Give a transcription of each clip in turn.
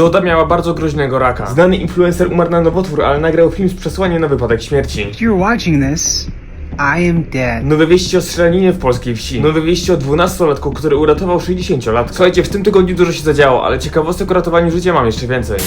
Doda miała bardzo groźnego raka. Znany influencer umarł na nowotwór, ale nagrał film z przesłaniem na wypadek śmierci. If you're watching this, I am dead. Nowe wieści o strzelaninie w polskiej wsi. Nowe wieści o 12-latku, który uratował 60-latka. Słuchajcie, w tym tygodniu dużo się zadziało, ale ciekawostek o ratowaniu życia mam jeszcze więcej.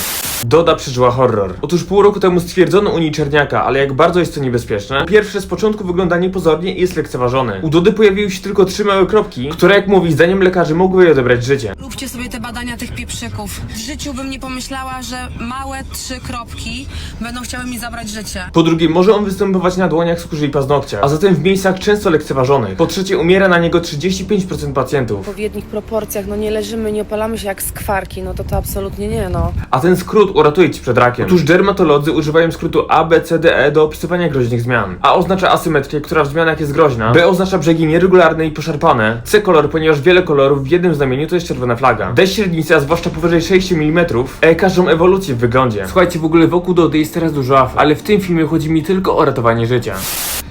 Doda przeżyła horror. Otóż pół roku temu stwierdzono u niej czerniaka, ale jak bardzo jest to niebezpieczne. Pierwsze z początku wygląda niepozornie i jest lekceważony. U Dody pojawiły się tylko trzy małe kropki, które jak mówi zdaniem lekarzy mogły jej odebrać życie. Róbcie sobie te badania tych pieprzyków. W życiu bym nie pomyślała, że małe trzy kropki będą chciały mi zabrać życie. Po drugie, może on występować na dłoniach, skórze i paznokciach, a zatem w miejscach często lekceważonych. Po trzecie, umiera na niego 35% pacjentów. w odpowiednich proporcjach, no nie leżymy, nie opalamy się jak skwarki, no to to absolutnie nie, no. A ten skrót uratuje ci przed rakiem. Otóż dermatolodzy używają skrótu A, B, C, D, E do opisywania groźnych zmian. A oznacza asymetrię, która w zmianach jest groźna. B oznacza brzegi nieregularne i poszarpane. C kolor, ponieważ wiele kolorów w jednym znamieniu to jest czerwona flaga. D średnica, zwłaszcza powyżej 6 mm. E każdą ewolucję w wyglądzie. Słuchajcie, w ogóle wokół Dody jest teraz dużo afer, ale w tym filmie chodzi mi tylko o ratowanie życia.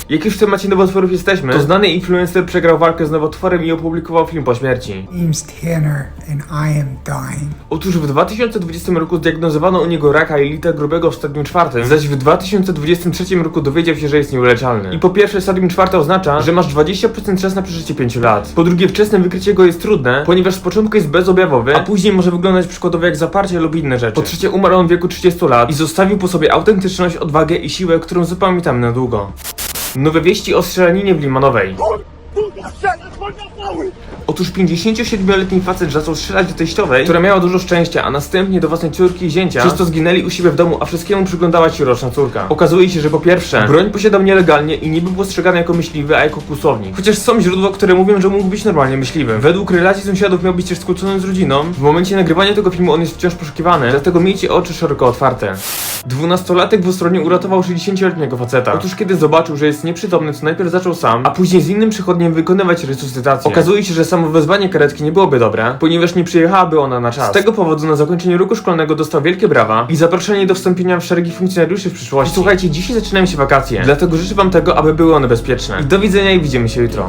Jak już w temacie nowotworów jesteśmy, to znany influencer przegrał walkę z nowotworem i opublikował film po śmierci. name's Tanner, and I am dying. Otóż w 2020 roku zdiagnozowano u niego raka jelita grubego w stadium czwartym, zaś w 2023 roku dowiedział się, że jest nieuleczalny. I po pierwsze, stadium czwarte oznacza, że masz 20% szans na przeżycie 5 lat. Po drugie, wczesne wykrycie go jest trudne, ponieważ z początku jest bezobjawowy, a później może wyglądać przykładowo jak zaparcie lub inne rzeczy. Po trzecie, umarł on w wieku 30 lat i zostawił po sobie autentyczność, odwagę i siłę, którą zapamiętamy na długo. Nowe wieści o strzelaninie w Limanowej. Otóż 57-letni facet zaczął strzelać do teściowej, która miała dużo szczęścia, a następnie do własnej córki i zięcia, przez to zginęli u siebie w domu, a wszystkiemu przyglądała się roczna córka. Okazuje się, że po pierwsze, broń posiadał nielegalnie i nie był postrzegany jako myśliwy, a jako kłusownik. Chociaż są źródła, które mówią, że mógł być normalnie myśliwym. Według relacji sąsiadów miał być też skłócony z rodziną. W momencie nagrywania tego filmu on jest wciąż poszukiwany, dlatego miejcie oczy szeroko otwarte. Dwunastolatek dwustronnie uratował 60-letniego faceta. Otóż kiedy zobaczył, że jest nieprzytomny, to najpierw zaczął sam, a później z innym przychodniem wykonywać resuscytację. Okazuje się, że samo wezwanie karetki nie byłoby dobre, ponieważ nie przyjechałaby ona na czas. Z tego powodu na zakończenie roku szkolnego dostał wielkie brawa i zaproszenie do wstąpienia w szeregi funkcjonariuszy w przyszłości. Słuchajcie, dzisiaj zaczynają się wakacje, dlatego życzę wam tego, aby były one bezpieczne. I do widzenia i widzimy się jutro.